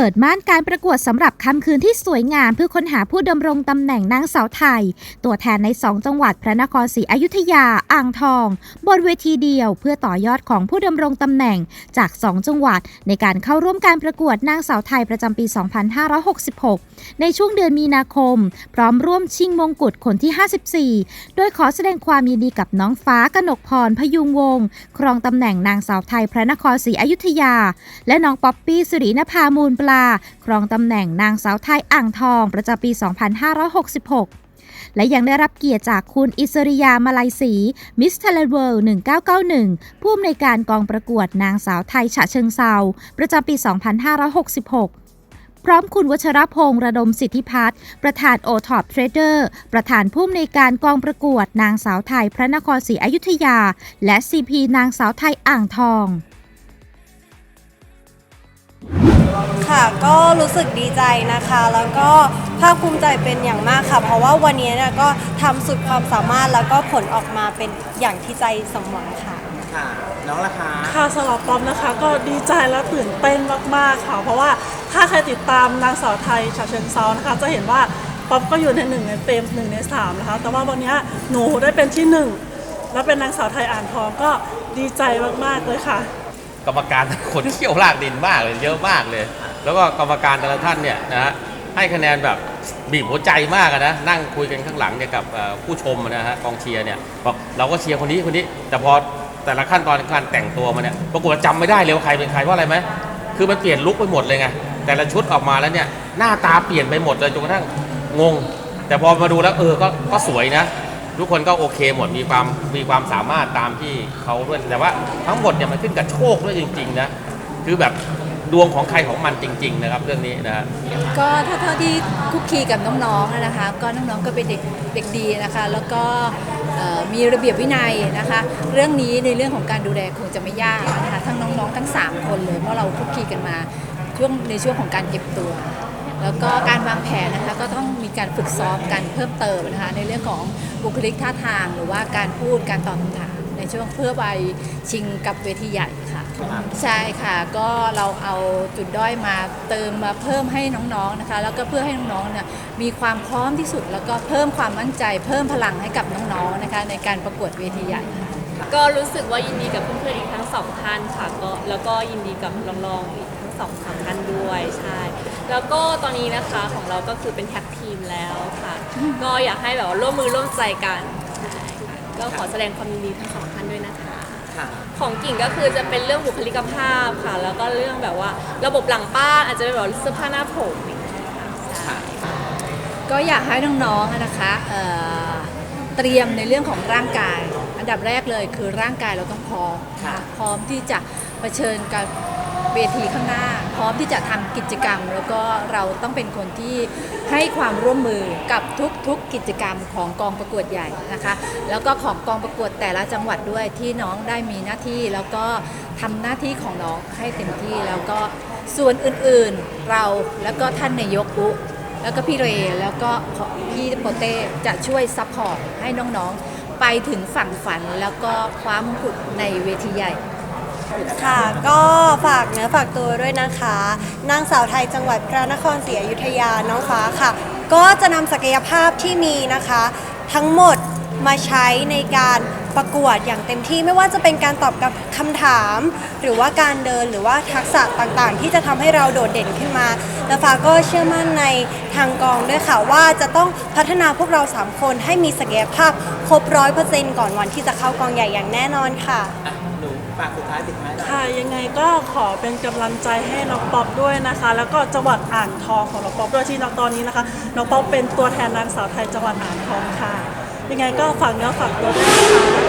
เปิดม่านการประกวดสำหรับค่ำคืนที่สวยงามเพื่อค้นหาผู้ดำรงตำแหน่งนางสาวไทย ตัวแทนใน 2 จังหวัดพระนครศรีอยุธยา อ่างทอง บนเวทีเดียว เพื่อต่อยอดของผู้ดำรงตำแหน่งจาก 2 จังหวัด ในการเข้าร่วมการประกวดนางสาวไทยประจำปี 2566 ในช่วงเดือนมีนาคม พร้อมร่วมชิงมงกุฎคนที่ 54 โดยขอแสดงความยินดีกับน้องฟ้ากนกพรพยุงวงครองตำแหน่งนางสาวไทยพระนครศรีอยุธยา และน้องป๊อปปี้สิรินภามูลปลา ครองตำแหน่งนางสาวไทยอ่างทอง ประจำปี 2566และยังได้รับเกียรติจากคุณอิสริยามาลัยศรีมิสเทเลเวิลด์1991 ผู้อำนวยการกองประกวดนางสาวไทยฉะเชิงเซาประจำปี 2566 พร้อมคุณวัชรพงษ์ระดมสิทธิพัฒน์ประธานโอท็อปเทรดเดอร์ ประธานผู้อำนวยการกองประกวดนางสาวไทยพระนครศรีอยุธยา และ CP นางสาวไทยอ่างทอง ค่ะก็รู้สึกดีใจนะคะ แล้วก็ภาคภูมิใจเป็นอย่างมากค่ะ เพราะว่าวันนี้เนี่ยก็ทำสุดความสามารถแล้วก็ผลออกมาเป็นอย่างที่ใจสมหวังค่ะ ค่ะ น้องราคาค่ะสำหรับป๊อปนะคะก็ดีใจและตื่นเต้นมากๆค่ะ เพราะว่าถ้าใครติดตามนางสาวไทยฉะเชิงเซานะคะ จะเห็นว่าป๊อปก็อยู่ในหนึ่งในเฟรมหนึ่งในสามนะคะ แต่ว่าวันนี้หนูได้เป็นที่หนึ่งและเป็นนางสาวไทยอ่านทองก็ดีใจมากๆเลยค่ะ กรรมการคนเขี่ยวลากดินมากเลยเยอะมากเลย แล้วก็กรรมการแต่ละท่านเนี่ยนะฮะให้คะแนนแบบบีบหัวใจมากอะนะนั่งคุยกันข้างหลังเนี่ยกับเอ่อผู้ชมนะฮะกองเชียร์เนี่ยบอกเราก็เชียร์คนนี้คนนี้ แต่พอแต่ละขั้นตอนการแต่งตัวมาเนี่ยปรากฏว่าจำไม่ได้เลยว่าใครเป็นใครเพราะอะไรไหมคือมันเปลี่ยนลุคไปหมดเลยไงแต่ละชุดออกมาแล้วเนี่ยหน้าตาเปลี่ยนไปหมดเลยจนกระทั่งงง แต่พอมาดูแล้วเออก็ก็สวยนะ ทุกคนก็โอเคหมดมีความมีความสามารถตามที่เขาด้วยแต่ว่าทั้งหมดเนี่ยมันขึ้นกับโชคด้วยจริง ๆ นะ คือแบบดวงของใครของมันจริง ๆ นะครับ เรื่องนี้นะฮะ ก็ถ้าเท่าที่คุกคีกับน้องๆอะนะคะ ก็น้องๆก็เป็นเด็กเด็กดีนะคะ แล้วก็เอ่อมีระเบียบวินัยนะคะ เรื่องนี้ในเรื่องของการดูแลคงจะไม่ยากนะคะทั้งน้องๆทั้ง 3 คนเลยเพราะเราคุกคีกันมาช่วงในช่วงของการเก็บตัว แล้วก็การวางแผนนะคะก็ต้องมีการฝึกซ้อมกันเพิ่มเติมนะคะในเรื่องของบุคลิกท่าทาง หรือว่าการพูดการตอบคำถาม ในช่วงเพื่อไปชิงกับเวทีใหญ่ค่ะ ใช่ค่ะก็เราเอาจุดด้อยมาเติมมาเพิ่มให้น้องๆนะคะ แล้วก็เพื่อให้น้องๆเนี่ยมีความพร้อมที่สุด แล้วก็เพิ่มความมั่นใจ เพิ่มพลังให้กับน้องๆนะคะ ในการประกวดเวทีใหญ่ค่ะก็รู้สึกว่ายินดีกับเพื่อนๆอีกทั้งสองท่านค่ะก็แล้วก็ยินดีกับรองๆอีกทั้ง สองสามท่านด้วยใช่แล้วก็ตอนนี้นะคะของเราก็คือเป็นแท็กทีมแล้วค่ะ ก็อยากให้แบบว่าร่วมมือร่วมใจกันใช่ค่ะก็ขอแสดงความยินดีทั้งสองท่านด้วยนะคะ ค่ะ ของกิ่งก็คือจะเป็นเรื่องบุคลิกภาพค่ะ แล้วก็เรื่องแบบว่าระบบหลังบ้านอาจจะเป็นแบบเสื้อผ้าหน้าผมอย่างเงี้ยค่ะใช่ ก็อยากให้น้องๆอะนะคะเอ่อเตรียมในเรื่องของร่างกาย อันดับแรกเลยคือร่างกายเราต้องพร้อมนะคะพร้อมที่จะเผชิญกับ เวทีข้างหน้า พร้อมที่จะทำกิจกรรม แล้วก็เราต้องเป็นคนที่ให้ความร่วมมือกับทุกๆกิจกรรมของกองประกวดใหญ่นะคะ แล้วก็ของกองประกวดแต่ละจังหวัดด้วยที่น้องได้มีหน้าที่แล้วก็ทำหน้าที่ของน้องให้เต็มที่แล้วก็ส่วนอื่นๆเราแล้วก็ท่านนายกอุแล้วก็พี่เรแล้วก็พี่โปเต้จะช่วยซัพพอร์ตให้น้องๆ ไปถึงฝั่งฝันแล้วก็คว้ามงกุฎในเวทีใหญ่ ค่ะ ก็ฝากเนื้อฝากตัวด้วยนะคะ นางสาวไทยจังหวัดพระนครศรีอยุธยาน้องฟ้าค่ะ ก็จะนำศักยภาพที่มีนะคะ ทั้งหมดมาใช้ในการประกวดอย่างเต็มที่ไม่ว่าจะเป็นการตอบกับคำถาม หรือว่าการเดินหรือว่าทักษะต่างๆ ที่จะทำให้เราโดดเด่นขึ้นมา และฟ้าก็เชื่อมั่นในทางกองด้วยค่ะ ว่าจะต้องพัฒนาพวกเราสามคนให้มีศักยภาพครบร้อยเปอร์เซ็นต์ก่อนวันที่จะเข้ากองใหญ่อย่างแน่นอนค่ะ ฝากสุดท้ายปิดท้ายหน่อยค่ะยังไงก็ขอเป็นกำลังใจให้น้องป๊อปด้วยนะคะ แล้วก็จังหวัดอ่างทองของน้องป๊อปด้วยที่น้องตอนนี้นะคะน้องป๊อปเป็นตัวแทนนางสาวไทยจังหวัดอ่างทองค่ะ ยังไงก็ฝากเนื้อฝากตัวด้วยนะคะ